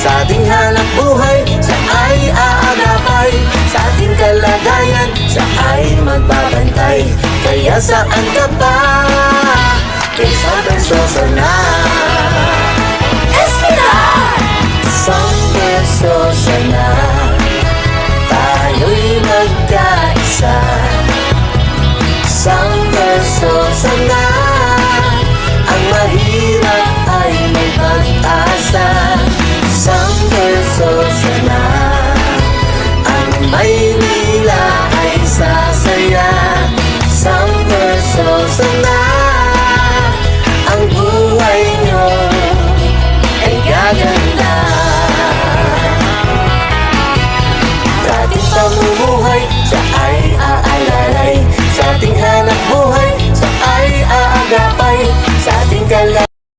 Sa ating hanap buhay, siya ay aagapay Sa ating kalagayan, siya ay magbabantay Kaya saan ka pa? Sa right.